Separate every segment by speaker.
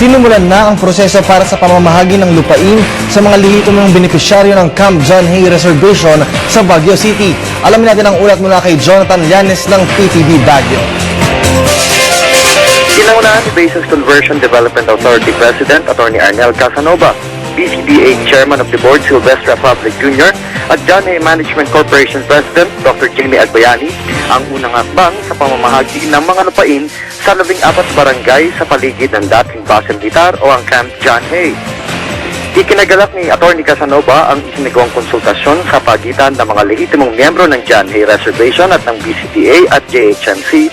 Speaker 1: sinimulan na ang proseso para sa pamamahagi ng lupain sa mga lehitimong benepisyaryo ng Camp John Hay Reservation sa Baguio City. Alamin natin ang ulat mula kay Jonathan Llanes ng PTV Baguio.
Speaker 2: Pinangunahan ni Basis Conversion Development Authority President Attorney Arnel Casanova, BCDA Chairman of the Board Sylvester Republic Jr. at John Hay Management Corporation President Dr. Jamie Agbayani ang unang hakbang sa pamamahagi ng mga lupain sa labing apat barangay sa paligid ng dating base militar o ang Camp John Hay. Ikinagalak ni Attorney Casanova ang isinagawang konsultasyon sa pagitan ng mga lehitimong miyembro ng John Hay Reservation at ng BCTA at JHMC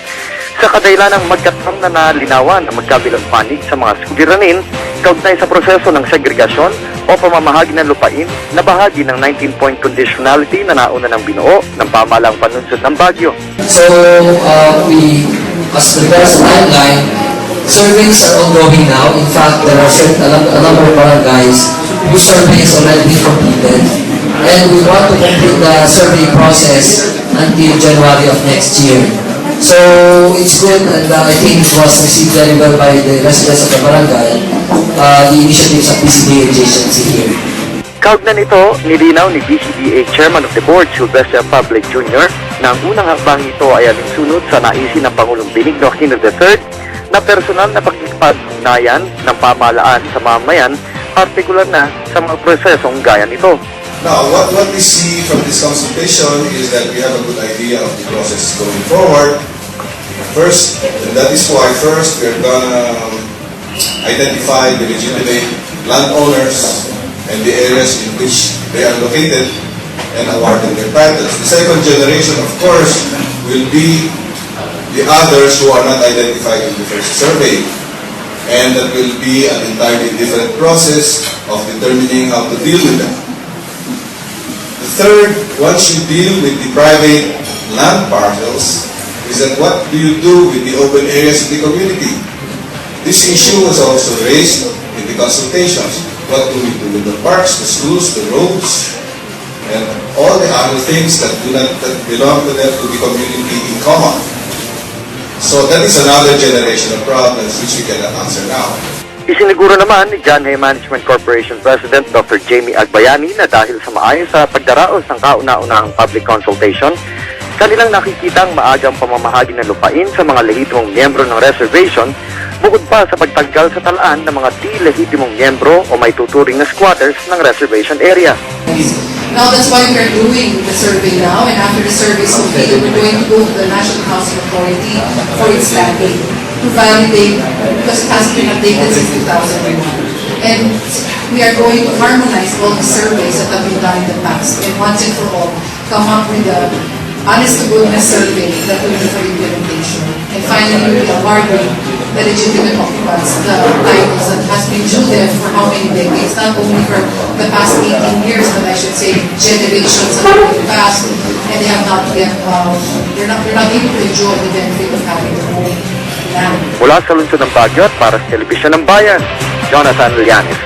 Speaker 2: sa kadailan ng magkatam na nalinawan ang magkabilang panig sa mga suliranin kaugnay sa proseso ng segregasyon o pamamahagi ng lupain na bahagi ng 19-point conditionality na nauna ng binuo ng pamalang panunsod ng Baguio.
Speaker 3: So, uh, we, as regards timeline, surveys are ongoing now. In fact, there are certain, a, num- a number of barangays whose survey is already completed. And we want to complete the survey process until January of next year. So, it's good and uh, I think it was received very well by the residents of the barangay, uh, the initiatives of PCD and JHNC here.
Speaker 2: Kaugnan nito, nilinaw ni BCDA Chairman of the Board, Sylvester Public Jr., na ang unang hakbang ito ay alinsunod sa naisin ng Pangulong Benigno Aquino III na personal na pagkikipag-ugnayan ng pamahalaan sa mamayan, partikular na sa mga prosesong gaya nito.
Speaker 4: Now, what, what we see from this consultation is that we have a good idea of the process going forward. First, and that is why first we're gonna um, identify the legitimate landowners and the areas in which they are located and awarding their titles. The second generation, of course, will be the others who are not identified in the first survey. And that will be an entirely different process of determining how to deal with them. The third, once you deal with the private land parcels, is that what do you do with the open areas in the community? This issue was also raised in the consultations. What do we do with the parks, the schools, the roads, and all the other things that do not, that belong to them, to the community in common? So that is another generation of problems which we cannot answer now.
Speaker 2: Isiniguro naman ni John Hay Management Corporation President Dr. Jamie Agbayani na dahil sa maayos sa pagdaraos ng kauna-unahang public consultation, kanilang nakikita ang maagang pamamahagi ng lupain sa mga lehitimong miyembro ng reservation bukod pa sa pagtanggal sa talaan ng mga di lehitimong miyembro o may tuturing na squatters ng reservation area.
Speaker 5: Now, that's why we're doing the survey now, and after the survey is completed, we're going to go to the National Housing Authority for its landing to validate, because it hasn't been updated since 2001. And we are going to harmonize all the surveys that have been done in the past, and once and for all, come up with a honest to goodness survey that will be for implementation. And finally, we are awarding the legitimate occupants the titles that has been due them for how many decades, not only for the past 18 generations have been passed, and they have not yet, uh, they're not, they're not able to enjoy the benefit of having their own land.
Speaker 2: Mula sa lungsod ng Baguio at para sa Telebisyon ng Bayan, Jonathan Llanes.